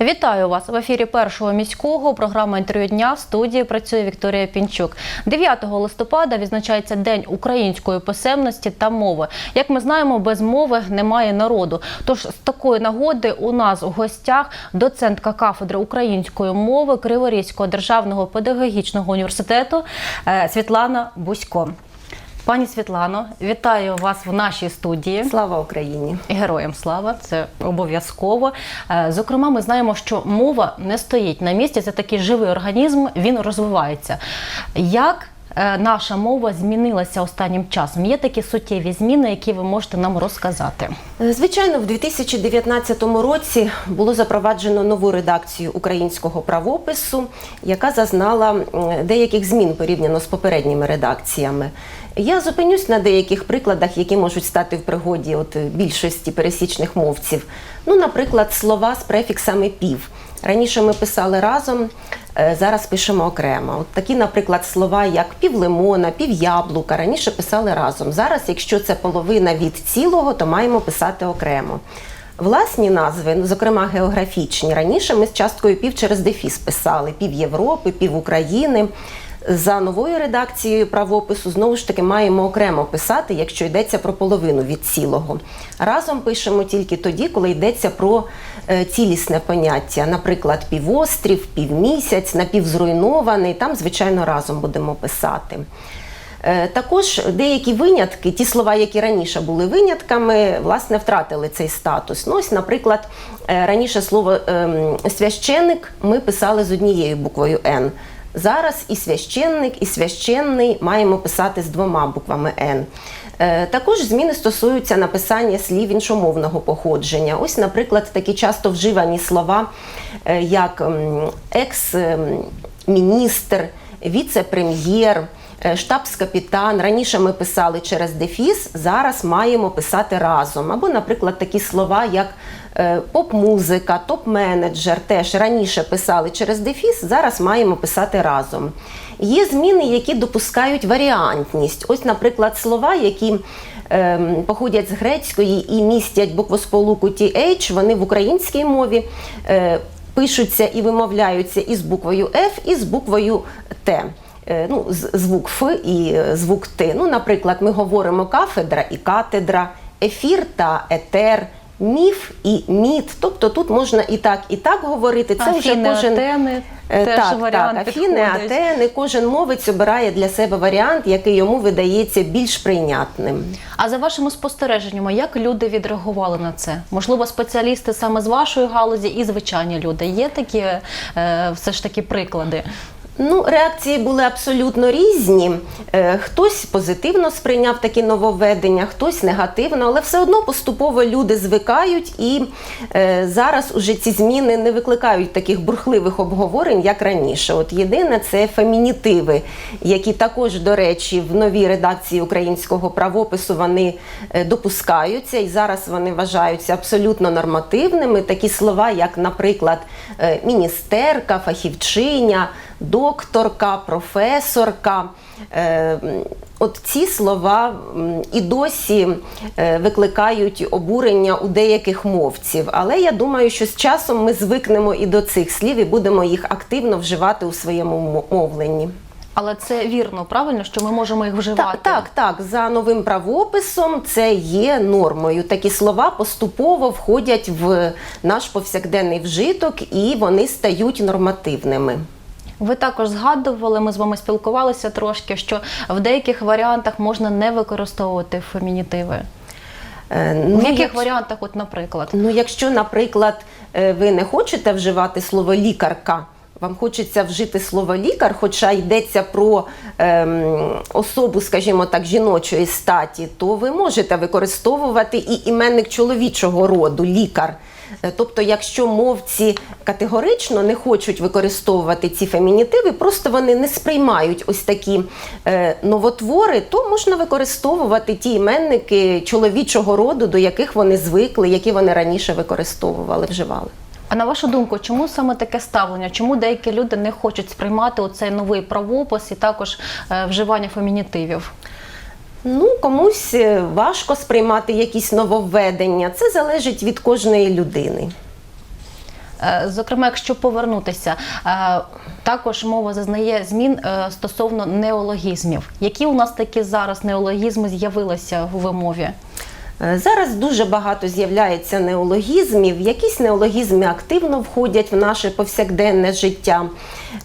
Вітаю вас в ефірі першого міського. Програма інтерв'ю дня в студії працює Вікторія Пінчук. 9 листопада відзначається День української писемності та мови. Як ми знаємо, без мови немає народу. Тож з такої нагоди у нас у гостях доцентка кафедри української мови Криворізького державного педагогічного університету е, Світлана Бусько. Пані Світлано, вітаю вас в нашій студії. Слава Україні! Героям слава, це обов'язково. Е, Зокрема, ми знаємо, що мова не стоїть на місці. Це такий живий організм, він розвивається. Як наша мова змінилася останнім часом? Є такі суттєві зміни, які ви можете нам розказати? Е, Звичайно, в 2019 році було запроваджено нову редакцію українського правопису, яка зазнала деяких змін порівняно з попередніми редакціями. Я зупинюсь на деяких прикладах, які можуть стати в пригоді от більшості пересічних мовців. Ну, наприклад, слова з префіксами пів. Раніше ми писали разом, е, зараз пишемо окремо. От такі, наприклад, слова, як пів лимона, пів яблука, раніше писали разом. Зараз, якщо це половина від цілого, то маємо писати окремо. Власні назви, ну, зокрема географічні, раніше ми з часткою пів через дефіс писали пів Європи, пів України. За новою редакцією правопису знову ж таки маємо окремо писати, якщо йдеться про половину від цілого. Разом пишемо тільки тоді, коли йдеться про е, цілісне поняття, наприклад, півострів, півмісяць, напівзруйнований. Там, звичайно, разом будемо писати. Е, Також деякі винятки, ті слова, які раніше були винятками, власне, втратили цей статус. Ну, ось, наприклад, е, раніше слово ем, священник ми писали з однією буквою Н. Зараз і священник, і священний маємо писати з двома буквами Н. Е, Також зміни стосуються написання слів іншомовного походження. Ось, наприклад, такі часто вживані слова, е, як екс-міністр, віце-прем'єр. е, Штабс-капітан. Раніше ми писали через дефіс, зараз маємо писати разом. Або, наприклад, такі слова, як поп-музика, топ-менеджер. Теж раніше писали через дефіс, зараз маємо писати разом. Є зміни, які допускають варіантність. Ось, наприклад, слова, які ем, походять з грецької і містять буквосполуку TH, вони в українській мові. е, Пишуться і вимовляються і з буквою F, і з буквою Т. Е, Ну, звук Ф і е, звук Т. Ну, наприклад, ми говоримо кафедра і катедра, ефір та етер, міф і міт. Тобто тут можна і так, і так говорити. Це вже Афіни, кожен Атени, Е, теж так, варіант так, афіни, підходить. атени, кожен мовець обирає для себе варіант, який йому видається більш прийнятним. А за вашими спостереженнями, як люди відреагували на це? Можливо, спеціалісти саме з вашої галузі і звичайні люди. Є такі е, все ж таки приклади? Ну, реакції були абсолютно різні. Е, Хтось позитивно сприйняв такі нововведення, хтось негативно, але все одно поступово люди звикають і е, зараз уже ці зміни не викликають таких бурхливих обговорень, як раніше. От єдине це фемінітиви, які також, до речі, в новій редакції українського правопису вони е, допускаються, і зараз вони вважаються абсолютно нормативними. Такі слова, як, наприклад, міністерка, фахівчиня, докторка, професорка. Е, От ці слова і досі е, викликають обурення у деяких мовців. Але я думаю, що з часом ми звикнемо і до цих слів і будемо їх активно вживати у своєму мовленні. Але це вірно, правильно, що ми можемо їх вживати? Так, так, так. За новим правописом це є нормою. Такі слова поступово входять в наш повсякденний вжиток і вони стають нормативними. Ви також згадували, ми з вами спілкувалися трошки, що в деяких варіантах можна не використовувати фемінітиви. Е, В ну, яких як- варіантах, от, наприклад? Ну, якщо, наприклад, е, ви не хочете вживати слово лікарка, вам хочеться вжити слово лікар, хоча йдеться про ем, особу, скажімо так, жіночої статі, то ви можете використовувати і іменник чоловічого роду лікар. Е, Тобто, якщо мовці категорично не хочуть використовувати ці фемінітиви, просто вони не сприймають ось такі е, новотвори, то можна використовувати ті іменники чоловічого роду, до яких вони звикли, які вони раніше використовували, вживали. А на вашу думку, чому саме таке ставлення? Чому деякі люди не хочуть сприймати оцей новий правопис і також е, вживання фемінітивів? Ну, комусь е, важко сприймати якісь нововведення. Це залежить від кожної людини. Е, Зокрема, якщо повернутися, е, також мова зазнає змін стосовно неологізмів. Які у нас такі зараз неологізми з'явилися в мові? Е, Зараз дуже багато з'являється неологізмів. Якісь неологізми активно входять в наше повсякденне життя,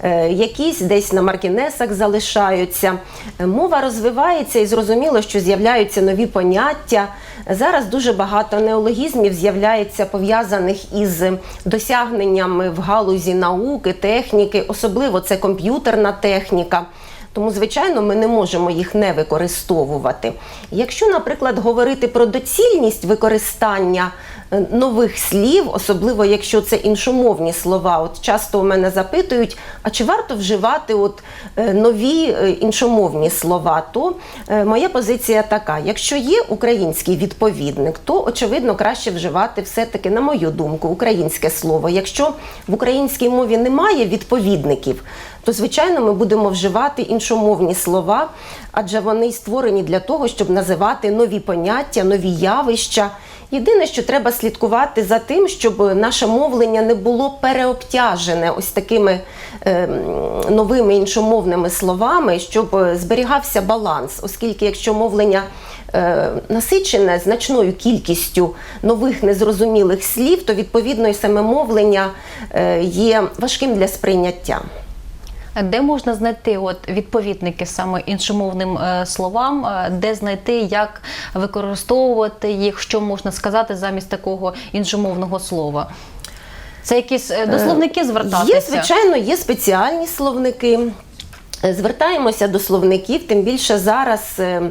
е, якісь десь на маркінесах залишаються. Е, Мова розвивається і зрозуміло, що з'являються нові поняття. Зараз дуже багато неологізмів з'являється пов'язаних із досягненнями в галузі науки, техніки, особливо це комп'ютерна техніка. Тому, звичайно, ми не можемо їх не використовувати. Якщо, наприклад, говорити про доцільність використання е, нових слів, особливо якщо це іншомовні слова, от часто у мене запитують, а чи варто вживати от е, нові е, іншомовні слова, то моя позиція така: якщо є український відповідник, то очевидно краще вживати все-таки, на мою думку, українське слово. Якщо в українській мові немає відповідників, то звичайно ми будемо вживати іншомовні слова, адже вони створені для того, щоб називати нові поняття, нові явища. Єдине, що треба слідкувати за тим, щоб наше мовлення не було переобтяжене ось такими е, новими іншомовними словами, щоб е, зберігався баланс, оскільки якщо мовлення е, насичене значною кількістю нових незрозумілих слів, то відповідно і саме мовлення е, є важким для сприйняття. Де можна знайти от відповідники саме іншомовним е, словам, е, де знайти, як використовувати їх, що можна сказати замість такого іншомовного слова? Це якісь е, до словників звертатися? Є, звичайно, є спеціальні словники. Звертаємося до словників, тим більше зараз е,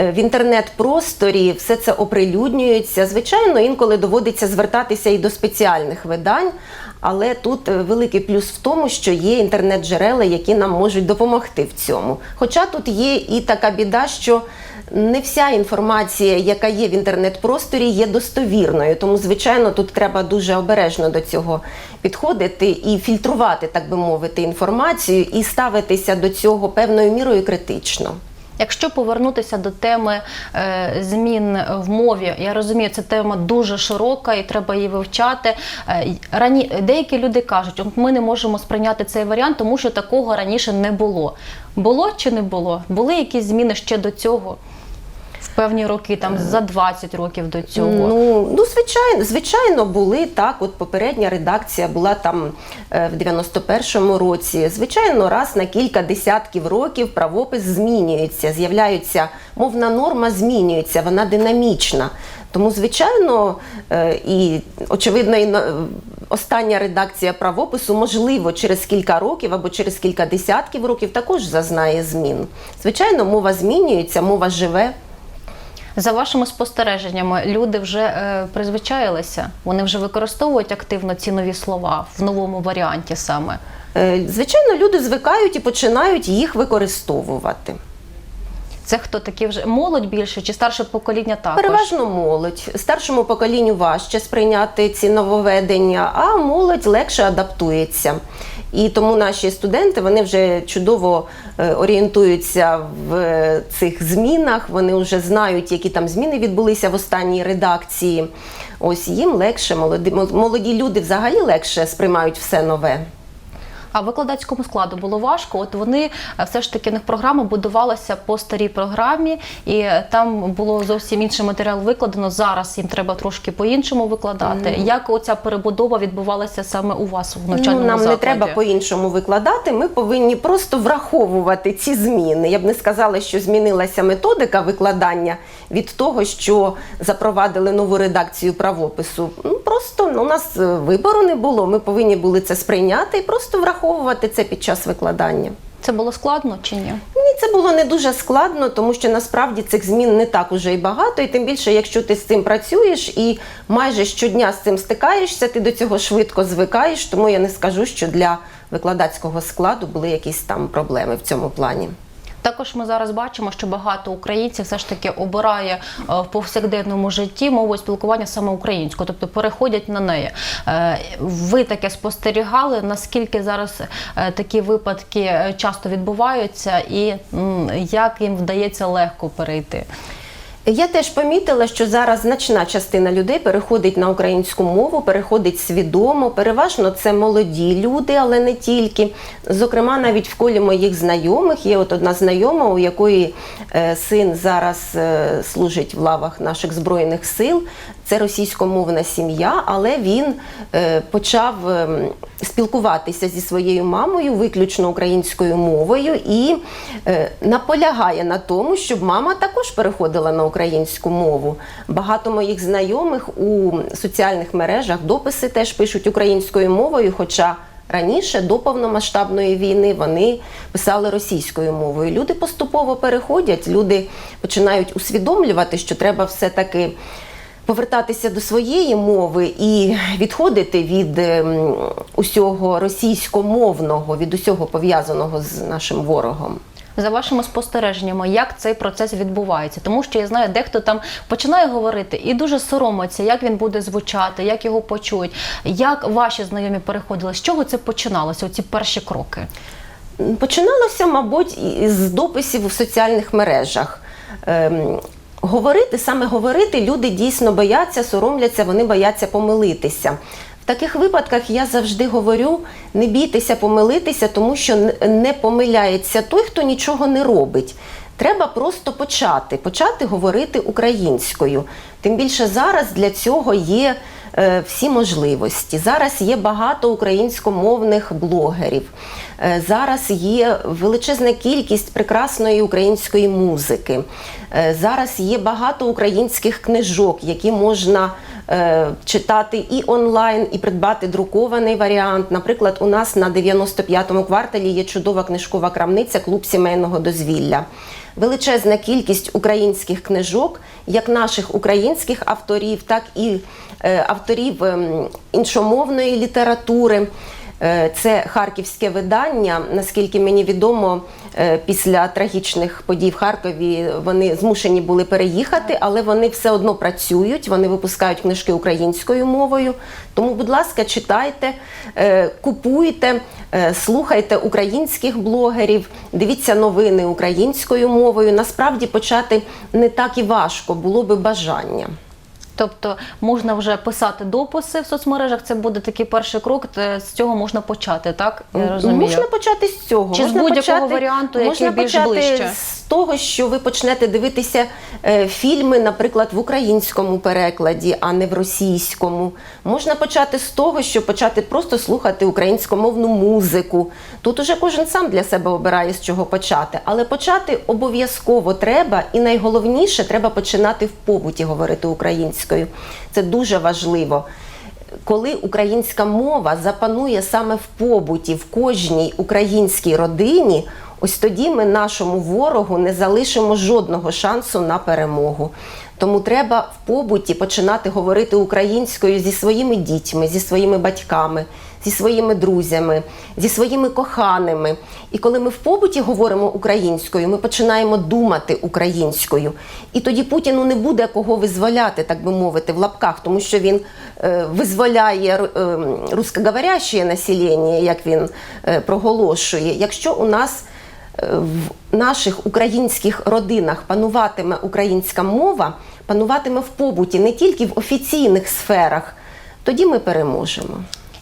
е, в інтернет-просторі все це оприлюднюється. Звичайно, інколи доводиться звертатися і до спеціальних видань, але тут е, великий плюс в тому, що є інтернет-джерела, які нам можуть допомогти в цьому. Хоча тут є і така біда, що не вся інформація, яка є в інтернет-просторі, є достовірною. Тому, звичайно, тут треба дуже обережно до цього підходити і фільтрувати, так би мовити, інформацію і ставитися до цього певною мірою критично. Якщо повернутися до теми е, змін в мові, я розумію, це тема дуже широка і треба її вивчати. Е, рані деякі люди кажуть, ми не можемо сприйняти цей варіант, тому що такого раніше не було. Було чи не було? Були якісь зміни ще до цього? В певні роки, там за 20 років до цього. Ну, ну звичайно, звичайно, були так. От попередня редакція була там е, в 91-му році. Звичайно, раз на кілька десятків років правопис змінюється, з'являється мовна норма, змінюється, вона динамічна. Тому, звичайно, е, і очевидно, і остання редакція правопису, можливо, через кілька років або через кілька десятків років також зазнає змін. Звичайно, мова змінюється, мова живе. За вашими спостереженнями, люди вже е, призвичаїлися, вони вже використовують активно ці нові слова в новому варіанті саме. Е, Звичайно, люди звикають і починають їх використовувати. Це хто такі вже молодь більше чи старше покоління також? Переважно молодь. Старшому поколінню важче сприйняти ці нововведення, а молодь легше адаптується. І тому наші студенти вони вже чудово е, орієнтуються в е, цих змінах. Вони вже знають, які там зміни відбулися в останній редакції. Ось їм легше, молоді, молоді люди взагалі легше сприймають все нове. А викладацькому складу було важко. От вони е, все ж таки в них програма будувалася по старій програмі, і там було зовсім інший матеріал викладено. Зараз їм треба трошки по-іншому викладати. Як оця перебудова відбувалася саме у вас в навчальному Ну, нам закладі? не треба по-іншому викладати. Ми повинні просто враховувати ці зміни. Я б не сказала, що змінилася методика викладання від того, що запровадили нову редакцію правопису. Ну просто ну, у нас е, вибору не було. Ми повинні були це сприйняти і просто враховувати це під час викладання. Це було складно чи ні? Ні, це було не дуже складно, тому що насправді цих змін не так уже і багато. І тим більше, якщо ти з цим працюєш і майже щодня з цим стикаєшся, ти до цього швидко звикаєш. Тому я не скажу, що для викладацького складу були якісь там проблеми в цьому плані. Також ми зараз бачимо, що багато українців все ж таки обирає е, в повсякденному житті мову спілкування саме українську, тобто переходять на неї. Е, Ви таке спостерігали? Наскільки зараз е, такі випадки часто відбуваються, і як їм вдається легко перейти? Я теж помітила, що зараз значна частина людей переходить на українську мову, переходить свідомо. Переважно це молоді люди, але не тільки. Зокрема, навіть в колі моїх знайомих є от одна знайома, у якої е, син зараз е, служить в лавах наших збройних сил. Це російськомовна сім'я, але він е, почав ем, спілкуватися зі своєю мамою виключно українською мовою і е, наполягає на тому, щоб мама також переходила на українську мову. Багато моїх знайомих у соціальних мережах дописи теж пишуть українською мовою, хоча раніше до повномасштабної війни вони писали російською мовою. Люди поступово переходять, люди починають усвідомлювати, що треба все-таки повертатися до своєї мови і відходити від ем, усього російськомовного, від усього пов'язаного з нашим ворогом. За вашими спостереженнями, як цей процес відбувається? Тому що я знаю, дехто там починає говорити і дуже соромиться, як він буде звучати, як його почують. Як ваші знайомі переходили? З чого це починалося? Оці перші кроки? Починалося, мабуть, з дописів у соціальних мережах. Говорити, саме говорити, люди дійсно бояться, соромляться, вони бояться помилитися. В таких випадках я завжди говорю: не бійтеся помилитися, тому що не помиляється той, хто нічого не робить. Треба просто почати, почати говорити українською. Тим більше зараз для цього є е, всі можливості. Зараз є багато українськомовних блогерів. Е, Зараз є величезна кількість прекрасної української музики. Е, Зараз є багато українських книжок, які можна е, читати і онлайн, і придбати друкований варіант. Наприклад, у нас на 95-му кварталі є чудова книжкова крамниця Клуб сімейного дозвілля. Величезна кількість українських книжок, як наших українських авторів, так і е, авторів ем, іншомовної літератури. Е, Це харківське видання. Наскільки мені відомо, е, після трагічних подій в Харкові вони змушені були переїхати, але вони все одно працюють. Вони випускають книжки українською мовою. Тому, будь ласка, читайте, е, купуйте, слухайте українських блогерів, дивіться новини українською мовою. Насправді почати не так і важко, було би бажання. Тобто можна вже писати дописи в соцмережах. Це буде такий перший крок. З цього можна почати, так я розумію. Можна почати з цього. Чи з будь-якого варіанту, який більш ближче? з того, що ви почнете дивитися е, фільми, наприклад, в українському перекладі, а не в російському. Можна почати з того, що почати просто слухати українськомовну музику. Тут уже кожен сам для себе обирає, з чого почати. Але почати обов'язково треба, і найголовніше треба починати в побуті говорити українською. Це дуже важливо. Коли українська мова запанує саме в побуті, в кожній українській родині, ось тоді ми нашому ворогу не залишимо жодного шансу на перемогу. Тому треба в побуті починати говорити українською зі своїми дітьми, зі своїми батьками, зі своїми друзями, зі своїми коханими. І коли ми в побуті говоримо українською, ми починаємо думати українською. І тоді Путіну не буде кого визволяти, так би мовити, в лапках, тому що він е, визволяє е, русскоговоряще населення, як він е, проголошує. Якщо у нас в наших українських родинах пануватиме українська мова, пануватиме в побуті, не тільки в офіційних сферах, тоді ми переможемо.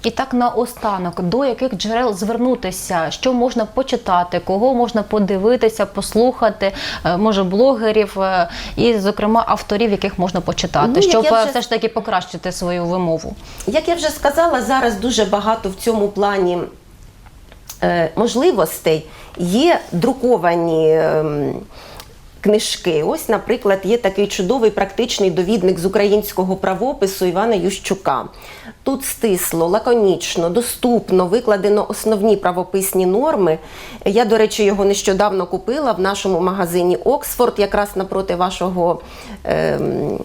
І так наостанок, до яких джерел звернутися, що можна почитати, кого можна подивитися, послухати, е, може блогерів е, і, зокрема, авторів, яких можна почитати, Ну, щоб е, вже- все ж таки покращити свою вимову. Як я вже сказала, зараз дуже багато в цьому плані можливостей. Є друковані ем, книжки. Ось, наприклад, є такий чудовий практичний довідник з українського правопису Івана Ющука. Тут стисло, лаконічно, доступно викладено основні правописні норми. Я, до речі, його нещодавно купила в нашому магазині Оксфорд, якраз напроти вашого. ем,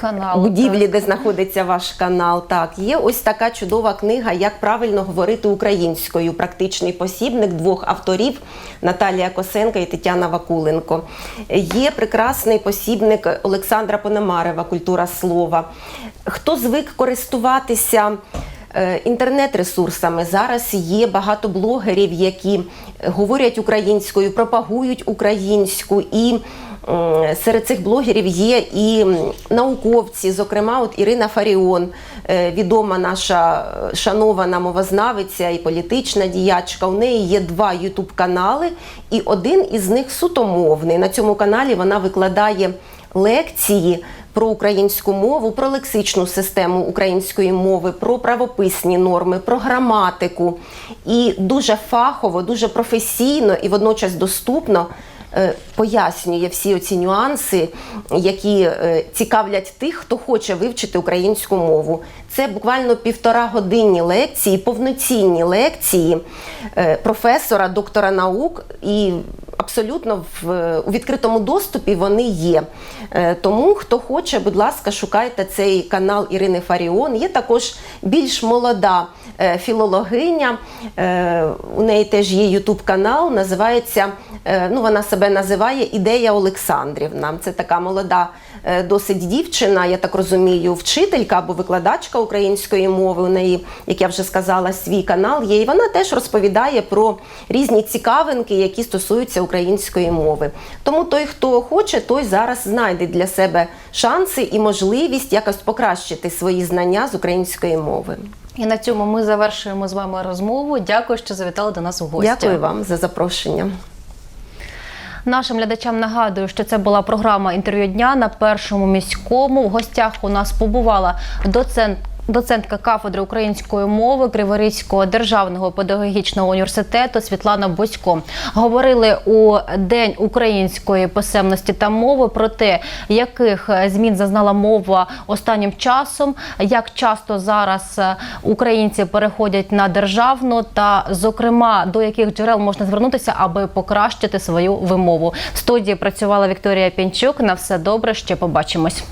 Канал будівлі, де знаходиться ваш канал. Так, є ось така чудова книга Як правильно говорити українською. Практичний посібник двох авторів Наталія Косенка і Тетяна Вакуленко. Є прекрасний посібник Олександра Пономарева Культура слова. Хто звик користуватися? е, Інтернет-ресурсами зараз є багато блогерів, які говорять українською, пропагують українську і Серед цих блогерів є і науковці, зокрема, от Ірина Фаріон, е, відома наша е, шанована мовознавиця і політична діячка. У неї є два ютуб-канали, і один із них сутомовний. На цьому каналі вона викладає лекції про українську мову, про лексичну систему української мови, про правописні норми, про граматику. І дуже фахово, дуже професійно і водночас доступно е, пояснює всі оці нюанси, які е, цікавлять тих, хто хоче вивчити українську мову. Це буквально півтора годинні лекції, повноцінні лекції е, професора, доктора наук і абсолютно в, у відкритому доступі вони є. Е, Тому, хто хоче, будь ласка, шукайте цей канал Ірини Фаріон. Є також більш молода е, філологиня. Е, У неї теж є Ютуб канал, називається, ну вона себе називає Ідея Олександрівна. Це така молода досить дівчина, я так розумію, вчителька або викладачка української мови. У неї, як я вже сказала, свій канал є. І вона теж розповідає про різні цікавинки, які стосуються української мови. Тому той, хто хоче, той зараз знайде для себе шанси і можливість якось покращити свої знання з української мови. І на цьому ми завершуємо з вами розмову. Дякую, що завітали до нас у гості. Дякую вам за запрошення. Нашим глядачам нагадую, що це була програма інтерв'ю дня на першому міському. В гостях у нас побувала доцент. Доцентка кафедри української мови Криворізького державного педагогічного університету Світлана Босько говорили у день української писемності та мови про те, яких змін зазнала мова останнім часом, як часто зараз е, українці переходять на державну, та зокрема до яких джерел можна звернутися, аби покращити свою вимову. В студії працювала Вікторія Пінчук. На все добре, ще побачимось.